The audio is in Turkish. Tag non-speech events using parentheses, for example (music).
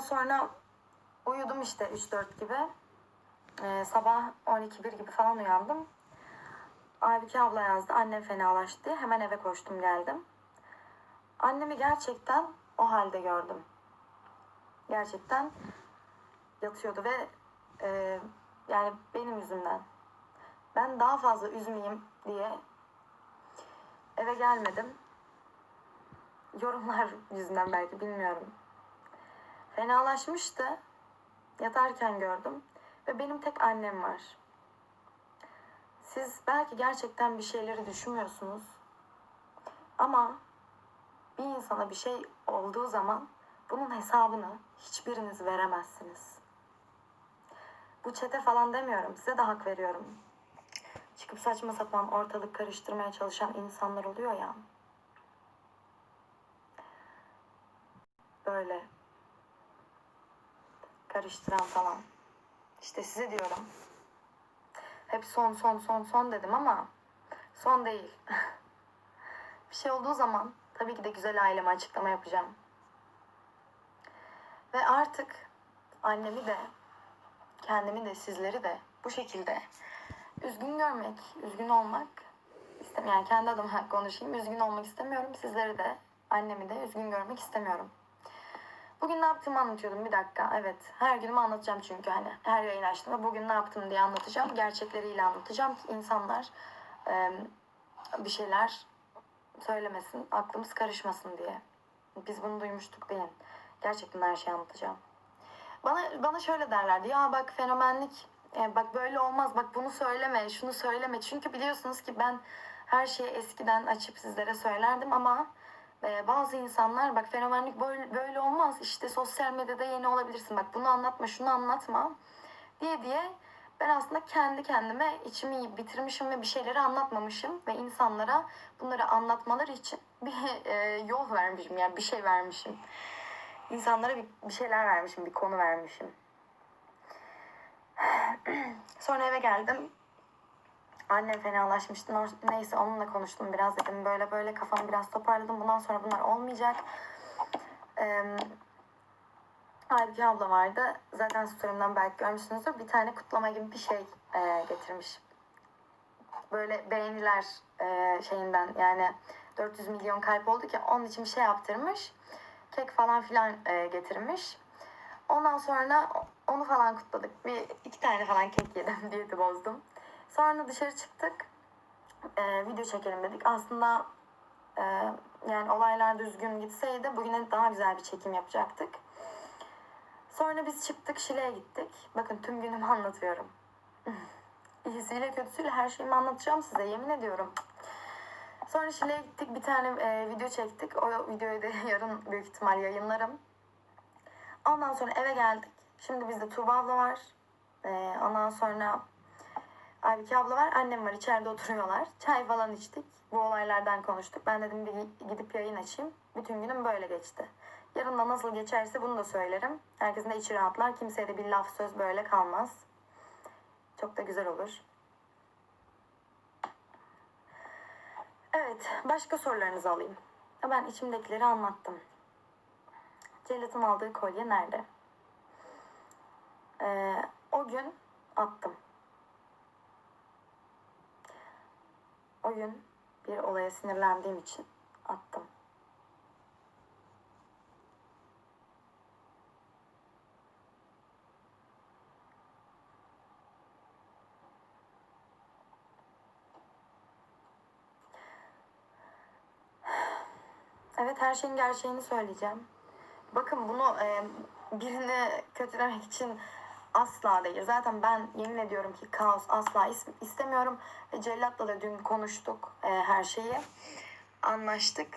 sonra uyudum işte 3-4 gibi. Ee, sabah 12-1 gibi falan uyandım. Aybüke abla yazdı. Annem fenalaştı. Hemen eve koştum geldim. Annemi gerçekten o halde gördüm. Gerçekten yatıyordu ve e, yani benim yüzümden. Ben daha fazla üzmeyeyim diye eve gelmedim. Yorumlar (laughs) yüzünden belki bilmiyorum. Fenalaşmıştı. Yatarken gördüm. Ve benim tek annem var. Siz belki gerçekten bir şeyleri düşünmüyorsunuz. Ama bir insana bir şey olduğu zaman bunun hesabını hiçbiriniz veremezsiniz. Bu çete falan demiyorum. Size de hak veriyorum. Çıkıp saçma sapan ortalık karıştırmaya çalışan insanlar oluyor ya. Böyle karıştıran falan. İşte size diyorum. Hep son son son son dedim ama son değil. (laughs) bir şey olduğu zaman tabii ki de güzel aileme açıklama yapacağım. Ve artık annemi de kendimi de sizleri de bu şekilde üzgün görmek, üzgün olmak istemiyorum. Yani kendi adıma konuşayım. Üzgün olmak istemiyorum. Sizleri de annemi de üzgün görmek istemiyorum. Bugün ne yaptığımı anlatıyordum bir dakika. Evet her günümü anlatacağım çünkü hani her yayın açtım ve bugün ne yaptım diye anlatacağım. Gerçekleriyle anlatacağım ki insanlar e, bir şeyler söylemesin, aklımız karışmasın diye. Biz bunu duymuştuk değil. Gerçekten her şeyi anlatacağım. Bana bana şöyle derlerdi. Ya bak fenomenlik e, bak böyle olmaz. Bak bunu söyleme, şunu söyleme. Çünkü biliyorsunuz ki ben her şeyi eskiden açıp sizlere söylerdim ama e, bazı insanlar bak fenomenlik böyle, böyle olmaz. İşte sosyal medyada yeni olabilirsin. Bak bunu anlatma, şunu anlatma diye diye ben aslında kendi kendime içimi bitirmişim ve bir şeyleri anlatmamışım ve insanlara bunları anlatmaları için (laughs) bir e, yol vermişim yani bir şey vermişim. İnsanlara bir, bir şeyler vermişim, bir konu vermişim. (clears throat) Sonra eve geldim. Annem fenalaşmıştı. Neyse onunla konuştum biraz dedim. Böyle böyle kafamı biraz toparladım. Bundan sonra bunlar olmayacak. Ee, Aybüke abla vardı. Zaten story'imden belki görmüşsünüzdür. Bir tane kutlama gibi bir şey e, getirmiş. Böyle beğeniler e, şeyinden yani 400 milyon kalp oldu ki onun için bir şey yaptırmış. Kek falan filan e, getirmiş. Ondan sonra onu falan kutladık. Bir iki tane falan kek yedim. (laughs) Diyeti bozdum. Sonra dışarı çıktık. E, video çekelim dedik. Aslında e, yani olaylar düzgün gitseydi bugüne daha güzel bir çekim yapacaktık. Sonra biz çıktık Şile'ye gittik. Bakın tüm günümü (laughs) anlatıyorum. İyisiyle kötüsüyle her şeyimi anlatacağım size yemin ediyorum. Sonra Şile'ye gittik bir tane e, video çektik. O videoyu da (laughs) yarın büyük ihtimal yayınlarım. Ondan sonra eve geldik. Şimdi bizde Tuğba abla var. E, ondan sonra Aybüke abla var. Annem var. içeride oturuyorlar. Çay falan içtik. Bu olaylardan konuştuk. Ben dedim bir gidip yayın açayım. Bütün günüm böyle geçti. Yarın da nasıl geçerse bunu da söylerim. Herkesin de içi rahatlar. Kimseye de bir laf söz böyle kalmaz. Çok da güzel olur. Evet, başka sorularınızı alayım. Ben içimdekileri anlattım. Celat'ın aldığı kolye nerede? Ee, o gün attım. O gün bir olaya sinirlendiğim için attım. Evet her şeyin gerçeğini söyleyeceğim. Bakın bunu e, birini kötülemek için asla değil. Zaten ben yemin ediyorum ki kaos asla is- istemiyorum. Ve Cellat'la da dün konuştuk e, her şeyi. Anlaştık.